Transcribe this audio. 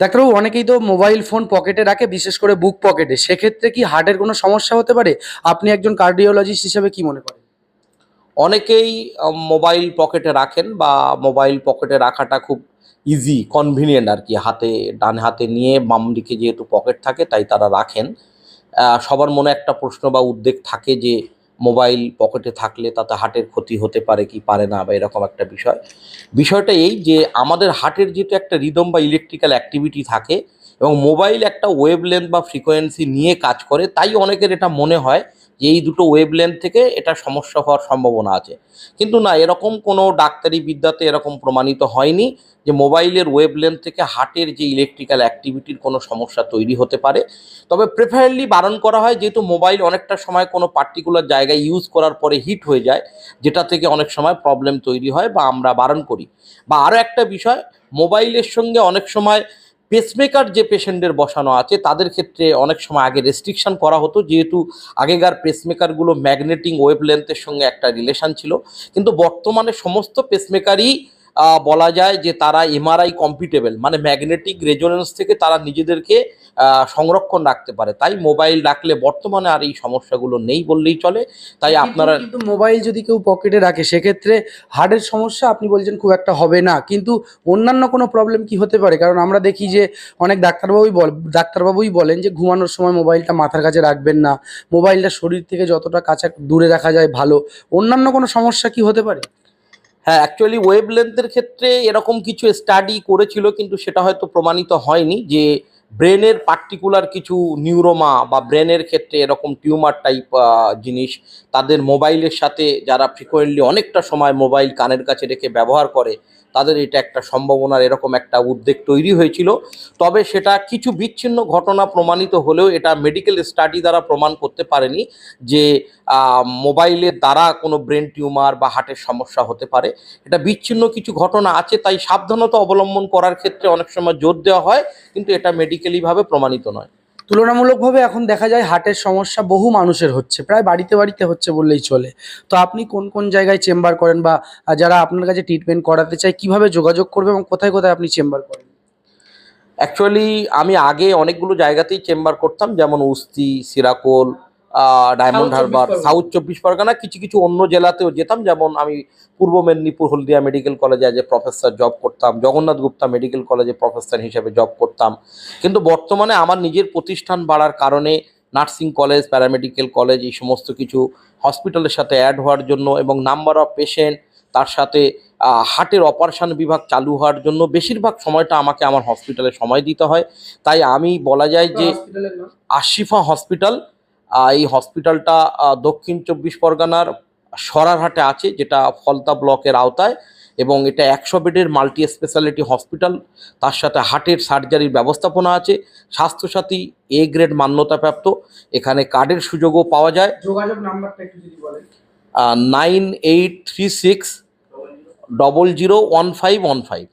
ডাক্তারবাবু, অনেকেই তো মোবাইল ফোন পকেটে রাখে, বিশেষ করে বুক পকেটে সেক্ষেত্রে কি হার্টের কোনো সমস্যা হতে পারে? আপনি একজন কার্ডিওলজিস্ট হিসেবে কি মনে করেন? অনেকেই মোবাইল পকেটে রাখেন বা মোবাইল পকেটে রাখাটা খুব ইজি কনভিনিয়েন্ট আর কি। হাতে, ডান হাতে নিয়ে বাম দিকে যেহেতু পকেট থাকে, তাই তারা রাখেন। সবার মনে একটা প্রশ্ন বা উদ্বেগ থাকে যে মোবাইল পকেটে থাকলে তাতে হার্টের ক্ষতি হতে পারে কি পারে না বা এরকম একটা বিষয়। বিষয়টা এই যে আমাদের হার্টের যেহেতু একটা রিদম বা ইলেকট্রিক্যাল অ্যাক্টিভিটি থাকে এবং মোবাইল একটা ওয়েভ বা ফ্রিকোয়েন্সি নিয়ে কাজ করে, তাই অনেকের এটা মনে হয় এই দুটো ওয়েভ লেন্থ থেকে এটা সমস্যা হওয়ার সম্ভাবনা আছে। কিন্তু না, এরকম কোনো ডাক্তারি বিদ্যাতে এরকম প্রমাণিত হয়নি যে মোবাইলের ওয়েভ লেন্থ থেকে হার্টের যে ইলেকট্রিক্যাল অ্যাক্টিভিটির কোনো সমস্যা তৈরি হতে পারে। তবে প্রেফারেরলি বারণ করা হয় যেহেতু মোবাইল অনেকটা সময় কোনো পার্টিকুলার জায়গায় ইউজ করার পরে হিট হয়ে যায়, যেটা থেকে অনেক সময় প্রবলেম তৈরি হয় বা আমরা বারণ করি। বা আরও একটা বিষয়, মোবাইলের সঙ্গে অনেক সময় পেসমেকার যে পেশেন্টের বসানো আছে, তাদের ক্ষেত্রে অনেক সময় আগে রেস্ট্রিকশান করা হতো, যেহেতু আগেকার পেসমেকারগুলো ম্যাগনেটিং ওয়েভ লেন্থের সঙ্গে একটা রিলেশান ছিল। কিন্তু বর্তমানে সমস্ত পেসমেকারই বলা যায় যে তারা এমআরআই কম্পিটেবল মানে ম্যাগনেটিক রেজোনেন্স থেকে তারা নিজেদেরকে সংরক্ষণ রাখতে পারে। তাই মোবাইল রাখলে বর্তমানে আর এই সমস্যাগুলো নেই বললেই চলে। তাই আপনারা কিন্তু মোবাইল যদি কেউ পকেটে রাখে সেক্ষেত্রে হার্টের সমস্যা আপনি বলছেন খুব একটা হবে না। কিন্তু অন্যান্য কোনো প্রবলেম কি হতে পারে? কারণ আমরা দেখি যে অনেক ডাক্তারবাবুই বল ডাক্তারবাবুই বলেন যে ঘুমানোর সময় মোবাইলটা মাথার কাছে রাখবেন না। মোবাইলটা শরীর থেকে যতটা কাছে দূরে রাখা যায় ভালো। অন্যান্য কোনো সমস্যা কি হতে পারে? হ্যাঁ অ্যাকচুয়ালি ওয়েভ লেন্থের ক্ষেত্রে এরকম কিছু স্টাডি করেছিল, কিন্তু সেটা হয়তো প্রমাণিত হয়নি যে ব্রেনের পার্টিকুলার কিছু নিউরোমা বা ব্রেনের ক্ষেত্রে এরকম টিউমার টাইপ জিনিস তাদের মোবাইলের সাথে যারা ফ্রিকোয়েন্টলি অনেকটা সময় মোবাইল কানের কাছে রেখে ব্যবহার করে তাদের এটা একটা সম্ভাবনার এরকম একটা উদ্বেগ তৈরি হয়েছিল। তবে সেটা কিছু বিচ্ছিন্ন ঘটনা প্রমাণিত হলেও এটা মেডিকেল স্টাডি দ্বারা প্রমাণ করতে পারেনি যে মোবাইলের দ্বারা কোনো ব্রেন টিউমার বা হার্টের সমস্যা হতে পারে। এটা বিচ্ছিন্ন কিছু ঘটনা আছে, তাই সাবধানতা অবলম্বন করার ক্ষেত্রে অনেক সময় জোর দেওয়া হয়, কিন্তু এটা মেডিকেলিভাবে প্রমাণিত নয়। তুলনামূলকভাবে এখন দেখা যায় হার্টের সমস্যা বহু মানুষের হচ্ছে, প্রায় বাড়িতে বাড়িতে হচ্ছে বললেই চলে। তো আপনি কোন কোন জায়গায় চেম্বার করেন বা যারা আপনার কাছে ট্রিটমেন্ট করাতে চায়, কীভাবে যোগাযোগ করবে এবং কোথায় কোথায় আপনি চেম্বার করেন? অ্যাকচুয়ালি আমি আগে অনেকগুলো জায়গাতেই চেম্বার করতাম, যেমন উস্তি, সিরাকোল ডায়মন্ড হারবার সাউথ চব্বিশ পরগনা। কিছু কিছু অন্য জেলাতেও যেতাম। যেমন আমি পূর্ব মেদিনীপুর হলদিয়া মেডিকেল কলেজে আজ প্রফেসর জব করতাম। জগন্নাথ গুপ্তা মেডিকেল কলেজে প্রফেসর হিসেবে জব করতাম। কিন্তু বর্তমানে আমার নিজের প্রতিষ্ঠান বাড়ার কারণে নার্সিং কলেজ প্যারামেডিক্যাল কলেজ এই সমস্ত কিছু হসপিটালের সাথে অ্যাড হওয়ার জন্য এবং নাম্বার অফ পেশেন্ট তার সাথে হার্টের অপারেশন বিভাগ চালু হওয়ার জন্য বেশিরভাগ সময়টা আমাকে আমার হসপিটালে সময় দিতে হয়। তাই আমি বলা যায় যে আশিফা হসপিটাল এই হসপিটালটা দক্ষিণ চব্বিশ পরগনার সরারহাটে আছে যেটা ফলতা ব্লকের আওতায় এবং এটা একশো বেডের মাল্টি স্পেশালিটি হসপিটাল। তার সাথে হার্টের সার্জারির ব্যবস্থাপনা আছে স্বাস্থ্যসাথী এ গ্রেড মান্যতাপ্রাপ্ত এখানে কার্ডের সুযোগও পাওয়া যায়। যোগাযোগ নাম্বারটা একটু যদি বলেন। Nine eight three six double zero one five one five.